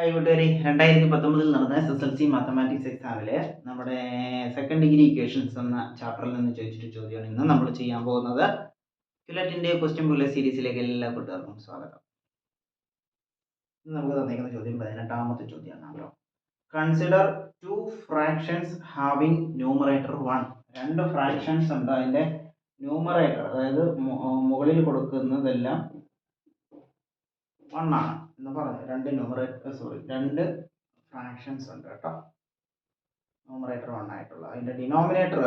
Hi കൂട്ടുകാരി രണ്ടായിരത്തി പത്തൊമ്പതിൽ നടന്ന S S L C mathematics എക്സാമിൽ നമ്മുടെ സെക്കൻഡ് ഡിഗ്രി ഇക്വേഷൻസ് എന്ന ചാപ്റ്ററിൽ നിന്ന് ചോദിച്ചിട്ട് ചോദ്യമാണ് ഇന്ന് നമ്മൾ ചെയ്യാൻ പോകുന്നത്. ക്യുലറ്റിന്റെ ക്വസ്റ്റ്യൻ പോലെ സീരീസിലേക്ക് എല്ലാ കൂട്ടുകാർക്കും സ്വാഗതം. ഇന്ന് നമുക്ക് തന്നേക്കുന്ന ചോദ്യം പതിനെട്ടാമത്തെ ചോദ്യമാണ്. Consider two fractions having numerator one രണ്ട് ഫ്രാക്ഷൻസ് ഉണ്ട് അതിന്റെ ന്യൂമറേറ്റർ അതായത് മുകളിൽ കൊടുക്കുന്നതെല്ലാം വൺ ആണ്. എന്ന് പറഞ്ഞു? രണ്ട് ന്യൂമറേറ്റർ സോറി രണ്ട് ഫ്രാക്ഷൻസ് ഉണ്ട് കേട്ടോ. ന്യൂമറേറ്റർ വൺ ആയിട്ടുള്ള. അതിന്റെ denominator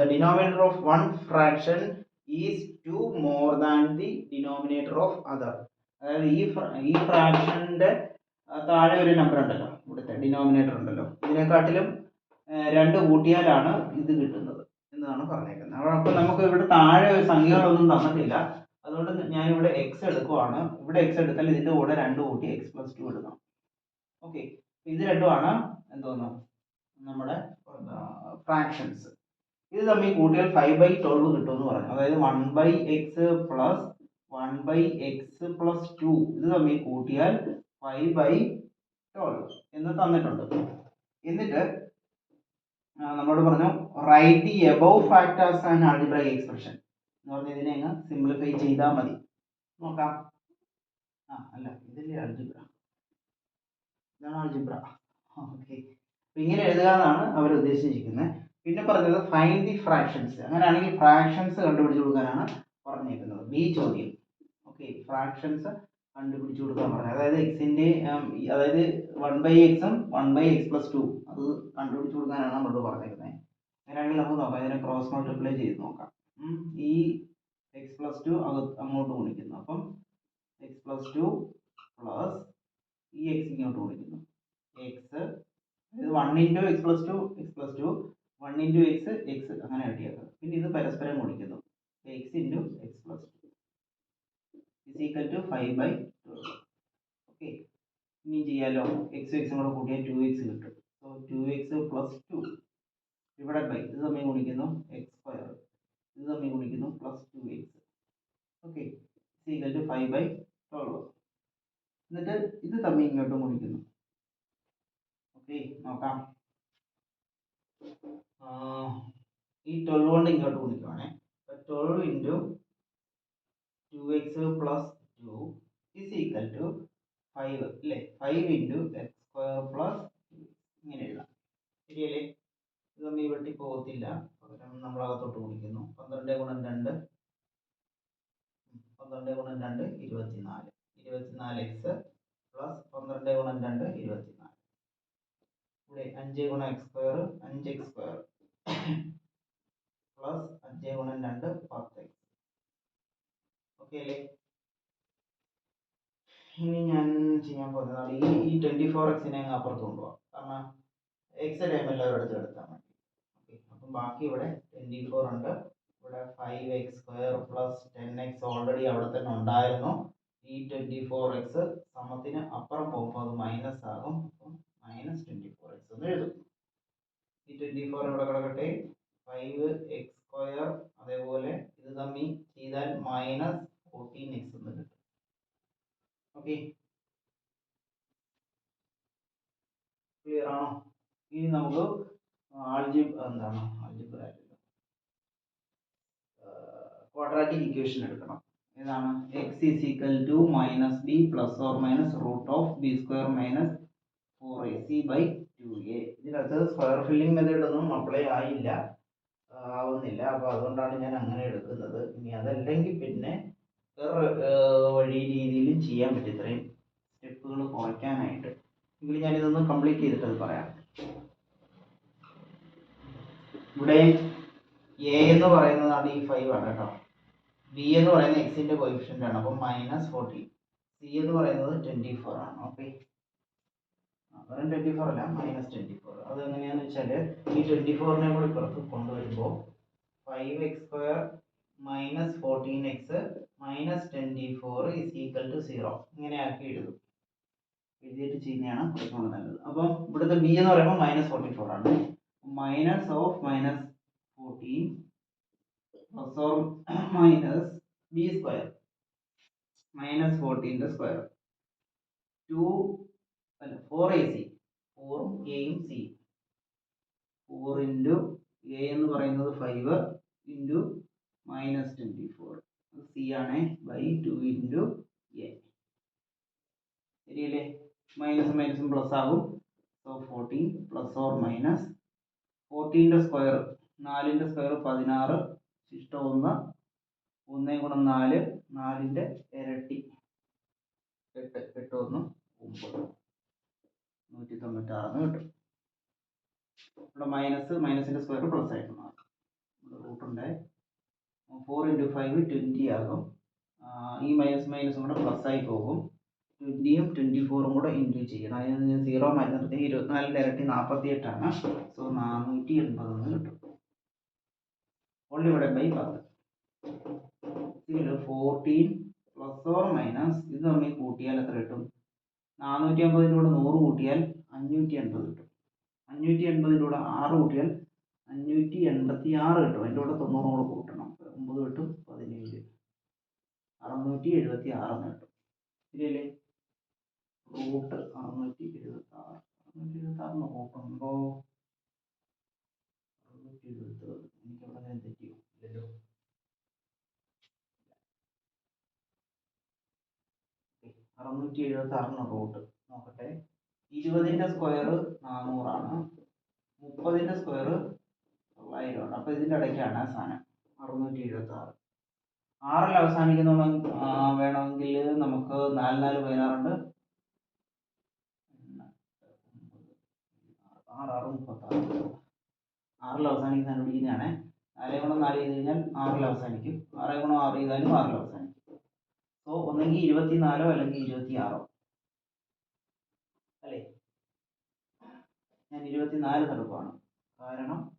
the denominator of one fraction is two more than the denominator of other അതായത് ഈ ഈ ഫ്രാക്ഷന്റെ താഴെ ഒരു നമ്പർ ഉണ്ടല്ലോ ഇവിടുത്തെ ഡിനോമിനേറ്റർ ഉണ്ടല്ലോ. ഇതിനെക്കാട്ടിലും രണ്ട് കൂട്ടിയാലാണ് ഇത് കിട്ടുന്നത് എന്നാണ് പറഞ്ഞേക്കുന്നത്. അപ്പോൾ നമുക്ക് ഇവിടെ താഴെ സംഖ്യകളൊന്നും തന്നിട്ടില്ല. അതുകൊണ്ട് ഞാൻ ഇവിടെ എക്സ് എടുക്കുവാണ്. ഇവിടെ എക്സ് എടുത്താൽ ഇതിന്റെ കൂടെ രണ്ട് കൂട്ടി എക്സ് പ്ലസ് ടു എടുക്കണം. ഓക്കെ ഇത് രണ്ടുമാണ് എന്തോന്ന്? നമ്മുടെ ഫ്രാക്ഷൻസ് ഇത് തമ്മിൽ കൂട്ടിയാൽ ഫൈവ് ബൈ ട്വൽവ് കിട്ടുമെന്ന് പറഞ്ഞു അതായത് one by x plus one by x plus two ഇത് തമ്മിൽ കൂട്ടിയാൽ ഫൈവ് ബൈ ട്വൽവ് എന്ന് തന്നിട്ടുണ്ട്. എന്നിട്ട് നമ്മളോട് പറഞ്ഞു write the above factors and algebraic expression എന്ന് പറഞ്ഞ ഇതിനെ അങ്ങ് സിംപ്ലിഫൈ ചെയ്താൽ മതി. നോക്കാം. ആ അല്ല ഇതില്ലേ അൾജിബ്ര ഇതാണ് അൾജിബ്ര ഓക്കെ ഇങ്ങനെ എഴുതുക എന്നാണ് അവർ ഉദ്ദേശിച്ചിരിക്കുന്നത് പിന്നെ പറഞ്ഞത് ഫൈൻഡ് ദി ഫ്രാക്ഷൻസ് അങ്ങനെയാണെങ്കിൽ ഫ്രാക്ഷൻസ് കണ്ടുപിടിച്ച് കൊടുക്കാനാണ് പറഞ്ഞേക്കുന്നത്. ബി ചോദ്യം. ഓക്കെ ഫ്രാക്ഷൻസ് കണ്ടുപിടിച്ച് കൊടുക്കാൻ പറഞ്ഞത് അതായത് എക്സിന്റെ അതായത് വൺ ബൈ എക്സും one by x plus two അത് കണ്ടുപിടിച്ച് കൊടുക്കാനാണ് നമ്മളോട് പറഞ്ഞേക്കുന്നത്. അങ്ങനെയാണെങ്കിൽ നമുക്ക് നോക്കാം. ഇതിനെ ക്രോസ് മൾട്ടിപ്ലൈ ചെയ്ത് നോക്കാം. ഈ എക്സ് പ്ലസ് ടു അങ്ങോട്ട് ഗുണിക്കുന്നു. അപ്പം എക്സ് പ്ലസ് ടു പ്ലസ് ഈ എക്സ് ഇങ്ങോട്ട് ഗുണിക്കുന്നു. എക്സ് ഇത് one into x plus two x plus two one into x x അങ്ങനെ കിട്ടിയത് പിന്നെ ഇത് പരസ്പരം ഗുണിക്കുന്നു. X into x plus two is equal to five by twelve okay ഇനി ചെയ്യാലോ? എക്സ് എക്സും കൂടെ കൂട്ടിയാൽ ടു എക്സ് കിട്ടും. So two x plus two divide by ഇത് തമ്മിൽ ഗുണിക്കുന്നു എക്സ് സ്ക്വയർ ഇത് തമ്മിൽ ഗുണിക്കുന്നു plus two x okay equal to five by twelve എന്നിട്ട് ഇത് തമ്മിൽ ഇങ്ങോട്ട് ഗുണിക്കുന്നു. ഓക്കെ നോക്കാം. ഈ ട്വൽവ് കൊണ്ട് ഇങ്ങോട്ട് ഗുണിക്കുവാണേ. Twelve into two x plus two is equal to five അല്ലേ? Five into x square plus ഇങ്ങനെ എഴുതാം. ശരിയല്ലേ? ഇത് തമ്മിൽ വെട്ടി പോകത്തില്ല പകരം നമ്മൾ അകത്തോട്ട് ഗുണിക്കുന്നു. പന്ത്രണ്ട് ഗുണം രണ്ട് പന്ത്രണ്ട് ഗുണം രണ്ട് ഇരുപത്തിനാല്. ഇരുപത്തിനാല് എക്സ് പ്ലസ് പന്ത്രണ്ട് ഗുണം രണ്ട് ഇരുപത്തിനാല്. ഇവിടെ അഞ്ച് ഗുണം എക്സ് സ്ക്വയർ അഞ്ച് എക്സ് സ്ക്വയർ പ്ലസ് അഞ്ച് ഗുണം രണ്ട് പത്ത് എക്സ് ഓക്കെ അല്ലേ? ഇനി ഞാൻ ചെയ്യാൻ പോകുന്നത് ഈ ഈ ട്വന്റി ഫോർ എക്സിനെ അങ്ങ് അപ്പുറത്ത് കൊണ്ടുപോകാം കാരണം എക്സ് ടൈം എല്ലാവരും എടുത്ത് എടുത്താൽ മതി ഓക്കെ അപ്പം ബാക്കി ഇവിടെ ട്വന്റി ഫോർ ഉണ്ട്. ഇവിടെ five x square plus ten x already അവിടെ തന്നെ ഉണ്ടായിരുന്നു. ഈ ട്വന്റി ഫോർ എക്സ് സമത്തിന് അപ്പുറം പോകുമ്പോൾ അത് മൈനസ് ആകും. അപ്പം മൈനസ് ട്വന്റി ഫോർ എക്സ് എന്ന് എഴുതും. ഈ ട്വന്റി ഫോർ ഇവിടെ കിടക്കട്ടെ. ഫൈവ് എക്സ് സ്ക്വയർ അതേപോലെ ഇത് തമ്മിൽ ചെയ്താൽ മൈനസ് ഫോർട്ടീൻ എക്സ് എന്ന് കിട്ടും. ഓക്കെ ക്ലിയർ ആണോ? ഇനി നമുക്ക് ആൾജിബ് എന്താണ്? ആൾജിബ്ര ക്വാഡ്രാറ്റിക് ഇക്വേഷൻ എടുക്കണം. ഏതാണ്? X is equal to minus B plus or minus root of B square minus four A C by two A ഇതിനകത്ത് സ്ക്വയർ ഫില്ലിംഗ് മെത്തേഡ് ഒന്നും അപ്ലൈ ആയില്ല. ആവുന്നില്ല. അപ്പോൾ അതുകൊണ്ടാണ് ഞാൻ അങ്ങനെ എടുക്കുന്നത്. ഇനി അതല്ലെങ്കിൽ പിന്നെ വേറെ വഴി രീതിയിലും ചെയ്യാൻ പറ്റും. ഇത്രയും സ്റ്റെപ്പുകൾ കുറയ്ക്കാനായിട്ട്. എങ്കിലും ഞാനിതൊന്ന് കംപ്ലീറ്റ് ചെയ്തിട്ട് പറയാം. ഇവിടെ എ എന്ന് പറയുന്നതാണ് ഈ ഫൈവ് ആണ് കേട്ടോ. ബി എന്ന് പറയുന്നത് എക്സിന്റെ കോയിഫിഷ്യന്റ് ആണ്. അപ്പം മൈനസ് ഫോർട്ടി സി എന്ന് പറയുന്നത് ട്വന്റി ഫോർ ആണ്. ഓക്കെ വെറും ട്വന്റി ഫോർ അല്ല മൈനസ് ട്വന്റി ഫോർ അത് എങ്ങനെയാണെന്ന് വെച്ചാൽ ഈ ട്വന്റി ഫോറിനെ കൂടി പുറത്ത് കൊണ്ടുവരുമ്പോൾ five x square minus fourteen x minus twenty four is equal to zero ഇങ്ങനെ ആക്കി എഴുതും. എഴുതിയിട്ട് ചെയ്യുന്നതാണ് കുറച്ചുകൂടെ നല്ലത്. അപ്പം ഇവിടുത്തെ ബി എന്ന് പറയുമ്പോൾ മൈനസ് ഫോർട്ടി ഫോർ ആണ്. Minus of minus fourteen or minus B square minus ഫോർട്ടീന്റെ square two അല്ല ഫോർ എ സി ഫോറും എയും സി ഫോർ ഇന്റു എ എന്ന് പറയുന്നത് five into minus twenty four C ആണ് ബൈ ടു ഇന്റു എ ശരിയല്ലേ? Minus മൈനസും plus ആകും. So fourteen plus or minus ഫോർട്ടീന്റെ square നാലിന്റെ സ്ക്വയർ പതിനാറ് ശിഷ്ടം ഒന്ന് ഒന്ന് ഗുണം നാല് നാലിന്റെ ഇരട്ടി. എട്ട് എട്ട് ഒന്ന് ഒമ്പത്. നൂറ്റി തൊണ്ണൂറ്റാറെന്ന് കിട്ടും. ഇവിടെ മൈനസ് മൈനസിന്റെ സ്ക്വയർ പ്ലസ് ആയിട്ട് മാറും. ഇവിടെ റൂട്ടുണ്ട് ഫോർ ഇന്റു ഫൈവ് ട്വന്റി ആകും. ഈ മൈനസ് മൈനസും കൂടെ പ്ലസ് ആയി പോകും. ട്വന്റിയും ട്വന്റി ഫോറും കൂടെ ഇന്റു ചെയ്യണം. അതിൽ നിന്ന് സീറോ മാറ്റി നിർത്തി. ഇരുപത്തിനാലിന്റെ ഇരട്ടി നാൽപ്പത്തി എട്ടാണ് സോ നാനൂറ്റി എൺപതെന്ന് കിട്ടും. ഓൺലി ഇവിടെ ബൈ പത്ത്. ഇതിൽ ഫോർട്ടീൻ പ്ലസ് ഓർ മൈനസ് ഇത് തമ്മിൽ കൂട്ടിയാൽ എത്ര കിട്ടും? നാനൂറ്റി അമ്പതിന്റെ നൂറ് കൂട്ടിയാൽ അഞ്ഞൂറ്റി എൺപത് കിട്ടും. അഞ്ഞൂറ്റി എൺപതിന്റെ കൂടെ ആറ് കൂട്ടിയാൽ അഞ്ഞൂറ്റി എൺപത്തി ആറ് കിട്ടും. അതിന്റെ കൂടെ തൊണ്ണൂറ് കൂടെ കൂട്ടണം. ഒമ്പത് കിട്ടും പതിനേഴ്. അറുന്നൂറ്റി എഴുപത്തി ആറെന്ന് കിട്ടും. ശരിയല്ലേ? റൂട്ട് അറുന്നൂറ്റി എഴുപത്തി ആറ് അറുന്നൂറ്റി എഴുപത്തി ആറിന് റൂട്ടുണ്ടോ അറുന്നൂറ്റി എഴുപത്തി ആറ് എനിക്ക് അവിടെ അങ്ങനെ തെറ്റിയോ ഇല്ലല്ലോ അറുന്നൂറ്റി എഴുപത്തി ആറിന് റൂട്ട്. നോക്കട്ടെ. ഇരുപതിന്റെ സ്ക്വയർ നാനൂറാണ് മുപ്പതിന്റെ സ്ക്വയർ തൊള്ളായിരമാണ്. അപ്പോൾ ഇതിന്റെ ഇടയ്ക്കാണ് ആ സാധനം. അറുന്നൂറ്റി എഴുപത്തി ആറ് ആറിൽ അവസാനിക്കുന്ന വേണമെങ്കിൽ നമുക്ക് നാല് നാല് പതിനാറുണ്ട്. ആറ് ആറ് മുപ്പത്താറ്. ആറിൽ അവസാനിക്കുന്ന കണ്ടുപിടിക്കുന്നതാണ്. നാല് ഗുണം നാല് ചെയ്ത് കഴിഞ്ഞാൽ ആറിൽ അവസാനിക്കും. ആറ് ഗുണം ആറ് ചെയ്താലും ആറിൽ അവസാനിക്കും. സോ ഒന്നെങ്കിൽ ഇരുപത്തിനാലോ അല്ലെങ്കിൽ ഇരുപത്തി ആറോ അല്ലേ? ഞാൻ ഇരുപത്തിനാല് തടുപ്പാണ്. കാരണം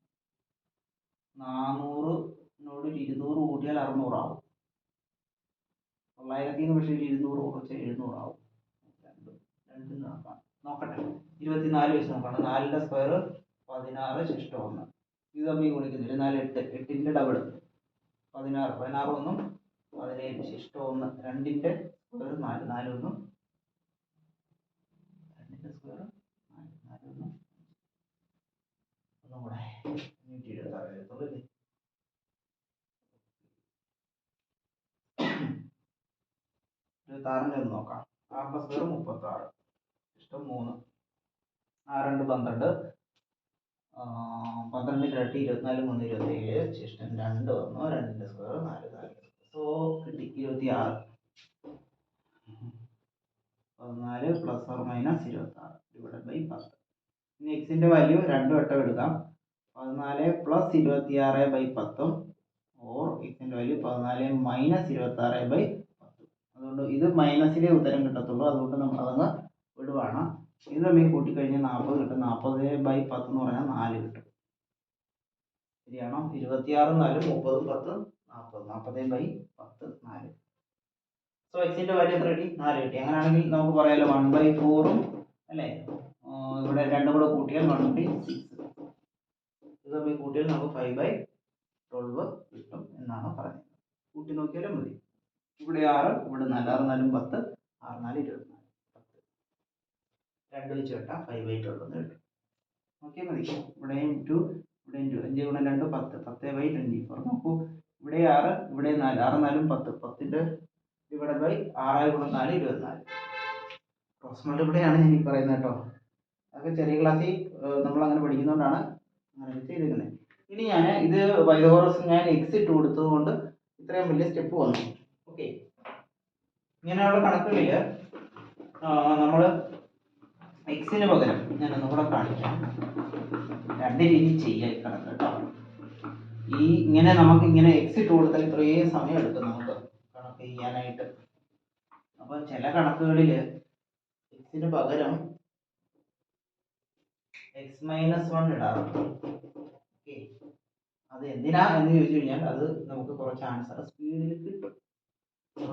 നാനൂറിനോട് ഇരുന്നൂറ് കൂട്ടിയാൽ അറുന്നൂറാവും. തൊള്ളായിരത്തി നിന്ന് പക്ഷേ ഇരുന്നൂറ് കുറച്ച് എഴുന്നൂറാവും. നോക്കട്ടെ. ഇരുപത്തിനാല് വെച്ച് നോക്കണം. നാലിന്റെ സ്ക്വയർ പതിനാറ് ശിഷ്ടം ഒന്ന്. ഇത് തമ്മിൽ ഗുണിക്കുന്നില്ല നാല് എട്ട്. എട്ടിന്റെ ഡബിൾ പതിനാറ്. പതിനാറ് ഒന്നും പതിനേഴ്. ശിഷ്ട ഒന്ന്. രണ്ടിന്റെ സ്ക്വയർ നാല്. നാല് ഒന്നും രണ്ടിന്റെ സ്ക്വയർ നാല്. നാല് ഒന്നും ഒന്നും കൂടെ അഞ്ഞൂറ്റി എഴുപത്താറ് ഇരുപത്താറിന്റെ ഒന്ന് നോക്കാം. ആറിന്റെ സ്ക്വയർ മുപ്പത്താറ്. ഇഷ്ടം മൂന്ന്. ആറ് രണ്ട് പന്ത്രണ്ട്. പന്ത്രണ്ടിന്റെ ഇരട്ടി ഇരുപത്തിനാല് മൂന്ന് ഇരുപത്തേഴ് ശിഷ്ടം രണ്ട് വന്നു രണ്ടിന്റെ സ്ക്വയർ നാല് നാല്. സോ കിട്ടി ഇരുപത്തി ആറ് പതിനാല് പ്ലസ് ഓർ മൈനസ് ഇരുപത്തി ആറ് ഡിവൈഡ് ബൈ പത്ത്. ഇനി എക്സിന്റെ വാല്യൂ രണ്ട് വട്ടം എടുക്കാം. പതിനാല് പ്ലസ് ഇരുപത്തി ആറ് ബൈ പത്തും ഓർ എക്സിന്റെ വാല്യൂ പതിനാല് മൈനസ് ഇരുപത്തി ആറ് ബൈ പത്തും. അതുകൊണ്ട് ഇത് മൈനസിലെ ഉത്തരം കിട്ടത്തുള്ളൂ. അതുകൊണ്ട് നമ്മൾ അതങ്ങ് വിടുവാണ്. ഇത് തമ്മിൽ കൂട്ടിക്കഴിഞ്ഞാൽ നാൽപ്പത് കിട്ടും. നാൽപ്പത് ബൈ പത്ത് എന്ന് പറഞ്ഞാൽ നാല് കിട്ടും. ശരിയാണോ? ഇരുപത്തിയാറും നാലും മുപ്പതും പത്തും നാൽപ്പത് നാൽപ്പത് ബൈ പത്ത് നാല്. സോ എക്സിന്റെ വാല്യൂ എത്ര കിട്ടി? നാല് കിട്ടി. അങ്ങനെയാണെങ്കിൽ നമുക്ക് പറയാലോ. വൺ ബൈ ഫോറും അല്ലേ? ഇവിടെ രണ്ടും കൂടെ കൂട്ടിയാൽ വൺ ബൈ സിക്സ് ഇത് തമ്മിൽ കൂട്ടിയാൽ നമുക്ക് ഫൈവ് ബൈ ട്വൽവ് കിട്ടും എന്നാണ് പറയുന്നത്. കൂട്ടി നോക്കിയാലും മതി. ഇവിടെ ആറ് ഇവിടെ നാല്. ആറ് നാലും പത്ത് ആറ് നാല് ഇരുപത്തി പത്ത് രണ്ട് വെച്ച് വെട്ടാം ഫൈവ് ബൈ ട്വൽവ് എന്ന് കിട്ടും. ഓക്കെ മതി ഇവിടെയും ടു ഇവിടെയും ടു അഞ്ച് ഗുണം രണ്ട് പത്ത്. പത്ത് ബൈ ട്വന്റി ഫോർ നോക്കൂ. ഇവിടെ ആറ് ഇവിടെ നാല്. ആറ് നാലും പത്ത്. പത്തിന്റെ ഡിവൈഡ് ബൈ ആറ് ഗുണം നാല് ഇരുപത്തിനാല്. ക്രോസ് മൾട്ടിപ്ലൈയാണ് ഞാൻ ഈ പറയുന്നത് കേട്ടോ. അതൊക്കെ ചെറിയ ക്ലാസ്സിൽ നമ്മൾ അങ്ങനെ പഠിക്കുന്നതുകൊണ്ടാണ് അങ്ങനെ ചെയ്തിരിക്കുന്നത് ഇനി ഞാൻ ഇത് വൈദോറസ് ഞാൻ എക്സ് ഇട്ട് കൊടുത്തത് കൊണ്ട് ഇത്രയും വലിയ സ്റ്റെപ്പ് വന്നു. ഓക്കെ ഇങ്ങനെയുള്ള കണക്കുകളിൽ നമ്മൾ എക്സിന് പകരം ഞാൻ ഒന്നുകൂടെ കാണിക്കാം. രണ്ട് രീതി ചെയ്യാൻ കേട്ടോ. ഈ ഇങ്ങനെ നമുക്ക് ഇങ്ങനെ എക്സ് ഇട്ട് കൊടുത്താൽ ഇത്രയും സമയം എടുക്കും നമുക്ക് കണക്ക് ചെയ്യാനായിട്ട്. അപ്പോൾ ചില കണക്കുകളിൽ എക്സിന് പകരം എക്സ് മൈനസ് വൺ ഇടാറുണ്ട് ഓക്കെ അത് എന്തിനാ എന്ന് ചോദിച്ചു കഴിഞ്ഞാൽ അത് നമുക്ക് കുറച്ച് ആൻസർ സ്പീഡിൽ കിട്ടും.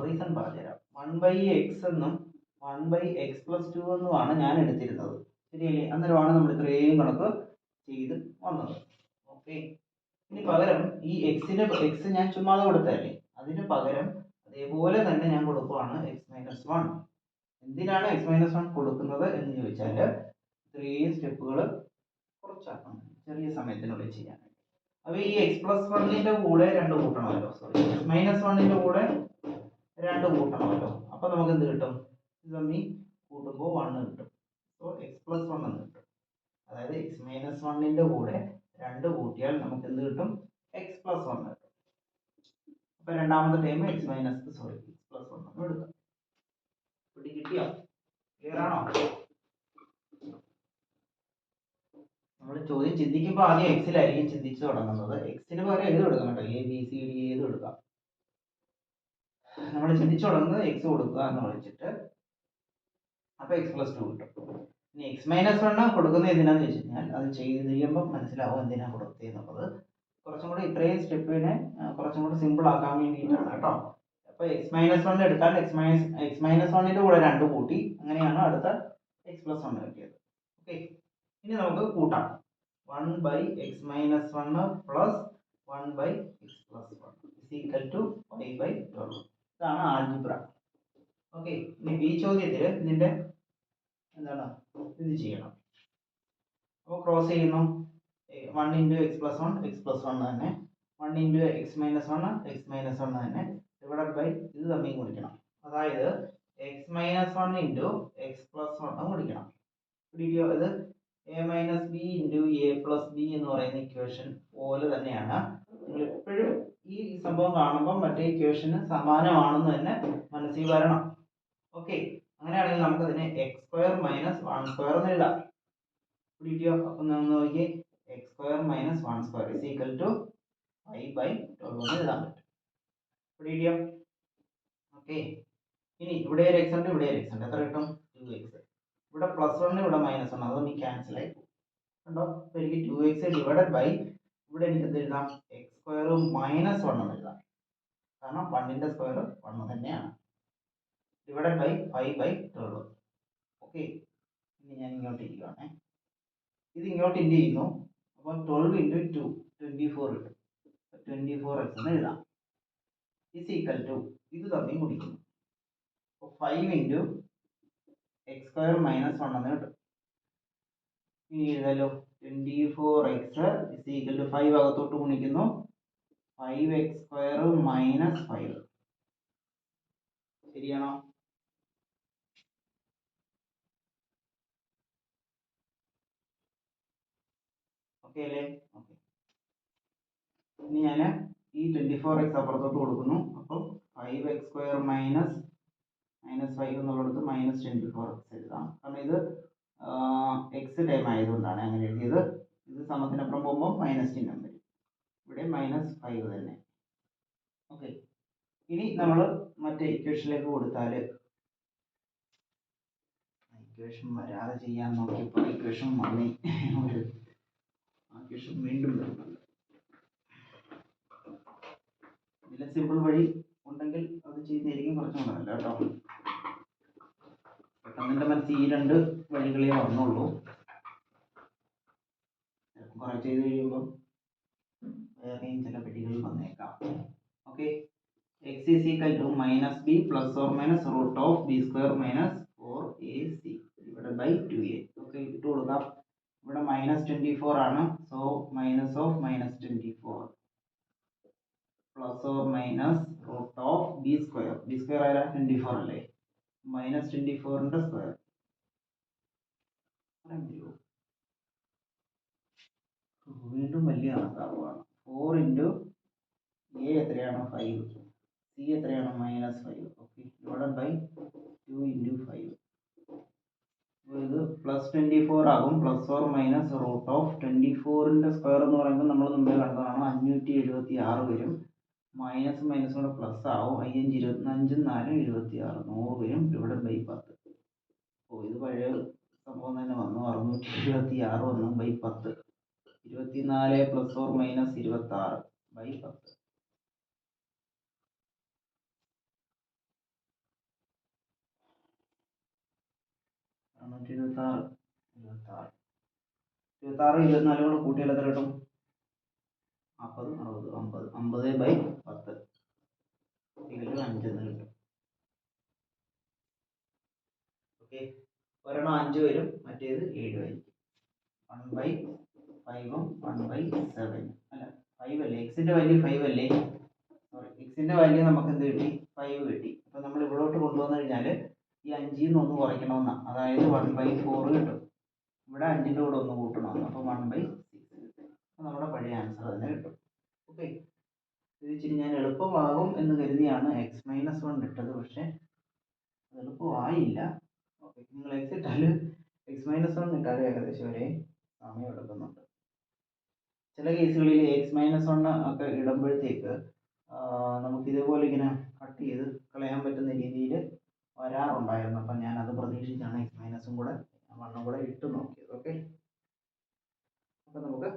റീസൺ പറഞ്ഞുതരാം. വൺ ബൈ എക്സ് എന്നും one by x plus two എന്നുമാണ് ഞാൻ എടുത്തിരുന്നത്. ശരിയല്ലേ? അന്നേരമാണ് നമ്മൾ ഇത്രയും കണക്ക് ചെയ്ത് വന്നത്. ഓക്കെ ഇനി പകരം ഈ എക്സിന് എക്സ് ഞാൻ ചുമ്മാതെ കൊടുത്തതല്ലേ? അതിന് പകരം അതേപോലെ തന്നെ ഞാൻ കൊടുക്കുവാണ് എക്സ് മൈനസ് വൺ എന്തിനാണ് എക്സ് മൈനസ് വൺ കൊടുക്കുന്നത് എന്ന് ചോദിച്ചാൽ ഇത്രയും സ്റ്റെപ്പുകൾ കുറച്ചാക്കണം. ചെറിയ സമയത്തിനുള്ളിൽ ചെയ്യാൻ അപ്പോൾ ഈ എക്സ് പ്ലസ് വണ്ണിന്റെ കൂടെ രണ്ട് കൂട്ടണമല്ലോ. സോറി എക്സ് മൈനസ് വണ്ണിന്റെ കൂടെ രണ്ട് കൂട്ടണമല്ലോ. അപ്പോൾ നമുക്ക് എന്ത് കിട്ടും? ഇത് തമ്മിൽ കൂട്ടുമ്പോൾ വണ്ണ് കിട്ടും. സോ എക്സ് പ്ലസ് വൺ എന്ന് കിട്ടും. അതായത് എക്സ് മൈനസ് വണ്ണിന്റെ കൂടെ രണ്ട് കൂട്ടിയാൽ നമുക്ക് എന്ത് കിട്ടും? എക്സ് പ്ലസ് വൺ കിട്ടും. അപ്പോൾ രണ്ടാമത്തെ time x minus sorry x plus one എന്ന് എടുക്കാം. പിടി കിട്ടിയോ? ക്ലിയർ ആണോ? നമ്മൾ ചോദ്യം ചിന്തിക്കുമ്പോൾ ആദ്യം എക്സിലായിരിക്കും ചിന്തിച്ചു തുടങ്ങുന്നത്. എക്സിന് പകരം എഴുതി കൊടുക്കാം കേട്ടോ? എ ബി സി ഡി എഴുതി കൊടുക്കാം നമ്മൾ ചിന്തിച്ചു തുടങ്ങുന്നത് എക്സ് കൊടുക്കുക എന്ന് വിളിച്ചിട്ട് അപ്പോൾ എക്സ് പ്ലസ് ടു കിട്ടും. ഇനി എക്സ് മൈനസ് വൺ കൊടുക്കുന്നത് എന്തിനാന്ന് വെച്ച് കഴിഞ്ഞാൽ അത് ചെയ്ത് കഴിയുമ്പോൾ മനസ്സിലാവും എന്തിനാണ് കൊടുത്തത് എന്നുള്ളത്. കുറച്ചും കൂടി ഇത്രയും സ്റ്റെപ്പിനെ കുറച്ചും കൂടി സിമ്പിൾ ആക്കാൻ വേണ്ടിയിട്ടാണ് കേട്ടോ. അപ്പോൾ എക്സ് മൈനസ് വൺ എടുത്താൽ എക്സ് മൈനസ് എക്സ് മൈനസ് വണ്ണിന്റെ കൂടെ രണ്ട് കൂട്ടി അങ്ങനെയാണ് അടുത്ത എക്സ് പ്ലസ് വൺ കിട്ടിയത്. ഓക്കെ ഇനി നമുക്ക് കൂട്ടാം. One by X minus one plus one by X plus one is equal to five by twelve ഇതാണ് ആൽജിബ്ര ഓക്കെ ഇനി ഈ ചോദ്യത്തിൽ ഇതിന്റെ എന്താണ്? ഇത് ചെയ്യണം. അപ്പോൾ ക്രോസ് ചെയ്യുന്നു. One into x plus one x plus one തന്നെ. One into x minus one x minus one തന്നെ. ഡിവൈഡഡ് ബൈ ഇത് തമ്മിൽ ഗുണിക്കണം. അതായത് x minus one into x plus one ഗുണിക്കണം. വീഡിയോ ഇത് A minus B into A plus B എന്ന് പറയുന്ന ഇക്വേഷൻ പോലെ തന്നെയാണ്. നിങ്ങൾ എപ്പോഴും ഈ സംഭവം കാണുമ്പോൾ മറ്റേ ഇക്വേഷന് സമാനമാണെന്ന് തന്നെ മനസ്സിൽ വരണം. ഓക്കെ അങ്ങനെയാണെങ്കിൽ നമുക്ക് അതിനെ x square minus one square എന്ന് എഴുതാം. കിട്ടിയോ അപ്പം നമ്മൾ നോക്കി x square minus one square is equal to five by twelve എന്ന് എഴുതാൻ പറ്റും. ഓക്കെ ഇനി ഇവിടെ ഒരു എക്സ് ഉണ്ട് ഇവിടെ ഒരു എക്സ് ഉണ്ട്. എത്ര കിട്ടും? ടു എക്സ് ഇവിടെ പ്ലസ് വൺ ഇവിടെ മൈനസ് വൺ അതൊന്നും ക്യാൻസൽ ആയി പോകും കണ്ടോ? അപ്പോൾ എനിക്ക് ടു എക്സ് ഡിവൈഡഡ് ബൈ ഇവിടെ എനിക്ക് എന്ത് എഴുതാം? എക്സ് സ്ക്വയർ മൈനസ് വൺ എന്ന് എഴുതാം. കാരണം വണ്ണിന്റെ സ്ക്വയർ വൺ തന്നെയാണ്. Divided by five by twelve okay ഇനി ഞാൻ ഇങ്ങോട്ട് ഇരിക്കുവാണേ. ഇത് ഇങ്ങോട്ട് ഇൻഡ് ചെയ്യുന്നു? അപ്പോൾ twelve into two twenty four കിട്ടും ട്വന്റി ഫോർ എക്സ് എന്ന് എഴുതാം. ഇസ് ഈക്വൽ ടു ഇത് തമ്മിൽ കുടിക്കുന്നു അപ്പോൾ five into x square minus one എന്ന് കിട്ടും. ഇനി എഴുതാലോ. Twenty four x is equal to five അകത്തോട്ട് ഗുണിക്കുന്നു. Five x square minus five ശരിയാണോ? ഓക്കെ അല്ലേ? ഓക്കെ ഇനി ഞാൻ ഈ ട്വന്റി ഫോർ എക്സ് അപ്പുറത്തോട്ട് കൊടുക്കുന്നു. അപ്പോൾ five x square minus minus five എന്നുള്ളിടത്ത് മൈനസ് ട്വന്റി ഫോർ എക്സ് എഴുതാം. കാരണം ഇത് എക്സ് ടൈം ആയതുകൊണ്ടാണ് അങ്ങനെ എഴുതിയത്. ഇത് സമത്തിനപ്പുറം പോകുമ്പോൾ മൈനസ് ചിഹ്നം വരും. ഇവിടെ മൈനസ് ഫൈവ് തന്നെ. ഓക്കെ ഇനി നമ്മൾ മറ്റേ ഇക്വേഷനിലേക്ക് കൊടുത്താൽ ഇക്വേഷൻ വരാതെ ചെയ്യാൻ നോക്കിയപ്പോൾ ഇക്വേഷൻ വന്നി ഒരു ഇക്വേഷൻ വീണ്ടും വരുന്നുണ്ട് ഇതിലെ സിമ്പിൾ വഴി ഉണ്ടെങ്കിൽ അത് ചെയ്യുന്നതായിരിക്കും കുറച്ചും കൂടെ നല്ല കേട്ടോ. പെട്ടെന്ന് എന്റെ മനസ്സിൽ ഈ രണ്ട് വഴികളേ വന്നുള്ളൂ. കുറേ ചെയ്ത് കഴിയുമ്പോൾ വേറെയും ചില പെട്ടികൾ വന്നേക്കാം. Okay x is equal to minus B plus or minus root of B square minus four A C divided by two A okay ഇട്ട് കൊടുക്കാം. ഇവിടെ മൈനസ് ട്വന്റി ഫോർ ആണ് so minus of minus twenty four plus or minus root of B square B square ആയാലും twenty four അല്ലേ minus twenty ഫോറിന്റെ square വീണ്ടും വലിയ കണക്കാവുകയാണ്. ഫോർ ഇന്റു എ എത്രയാണ്? ഫൈവ് സി എത്രയാണ്? Minus five okay divide by two into five ഇത് plus twenty four ആകും. Plus or minus root of twenty ഫോറിന്റെ സ്ക്വയർ എന്ന് പറയുമ്പോൾ നമ്മൾ മുമ്പേ കണ്ടതാണ്. അഞ്ഞൂറ്റി എഴുപത്തി ആറ് വരും. മൈനസ് മൈനസ് കൂടെ പ്ലസ് ആവും. അയ്യഞ്ച് ഇരുപത്തിനഞ്ചും നാലും എഴുപത്തി ആറ് നൂറ് വരും. ഇവിടെ ബൈ പത്ത്. ഓ ഇത് പഴയ സംഭവം തന്നെ വന്നു. അറുന്നൂറ്റി എഴുപത്തി ആറ് വന്നു. ബൈ പത്ത്. ഇരുപത്തിനാല് പ്ലസ് ഓർ മൈനസ് ഇരുപത്തി ആറ് ബൈ പത്ത്. അറുന്നൂറ്റി ഇരുപത്താറ്. ഇരുപത്താറ് ഇരുപത്താറ് ഇരുപത്തിനാലും കൂടെ കൂട്ടിയാൽ എത്ര കിട്ടും? നാൽപ്പത് അറുപത് അമ്പത്. അമ്പത് ബൈ പത്ത് അഞ്ചെന്ന് കിട്ടും. ഓക്കെ ഒരെണ്ണം അഞ്ച് വരും മറ്റേത് ഏഴ് ആയിരിക്കും. വൺ ബൈ ഫൈവും വൺ ബൈ സെവൻ അല്ല ഫൈവ് അല്ലേ? എക്സിന്റെ വാല്യൂ ഫൈവ് അല്ലേ? സോറി എക്സിന്റെ വാല്യൂ നമുക്ക് എന്ത് കിട്ടി? ഫൈവ് കിട്ടി. അപ്പോൾ നമ്മൾ ഇവിടോട്ട് കൊണ്ടുവന്നു കഴിഞ്ഞാൽ ഈ അഞ്ചിൽ നിന്ന് ഒന്ന് കുറയ്ക്കണമെന്നാണ് അതായത് വൺ ബൈ ഫോർ കിട്ടും. ഇവിടെ അഞ്ചിന്റെ കൂടെ ഒന്ന് കൂട്ടണം അപ്പോൾ വൺ ബൈ സിക്സ് കിട്ടും. അപ്പോൾ നമ്മുടെ പഴയ ആൻസർ തന്നെ കിട്ടും. ഓക്കെ ഇത് ഇച്ചിരി ഞാൻ എളുപ്പമാകും എന്ന് കരുതിയാണ് എക്സ് മൈനസ് വൺ ഇട്ടത്. പക്ഷേ എളുപ്പമായില്ല. ഓക്കെ നിങ്ങൾ എക്സ് ഇട്ടാൽ എക്സ് മൈനസ് വൺ ഇട്ടാലും ഏകദേശം ഒരേ സമയം എടുക്കുന്നുണ്ട്. ചില കേസുകളിൽ എക്സ് മൈനസ് വൺ ഒക്കെ ഇടുമ്പോഴത്തേക്ക് നമുക്ക് ഇതേപോലെ ഇങ്ങനെ കട്ട് ചെയ്ത് കളയാൻ പറ്റുന്ന രീതിയിൽ വരാറുണ്ടായിരുന്നു. അപ്പം അത് പ്രതീക്ഷിച്ചാണ് എക്സ് മൈനസും കൂടെ വണ്ണും കൂടെ ഇട്ട് നോക്കിയത്. ഓക്കെ അപ്പം നമുക്ക്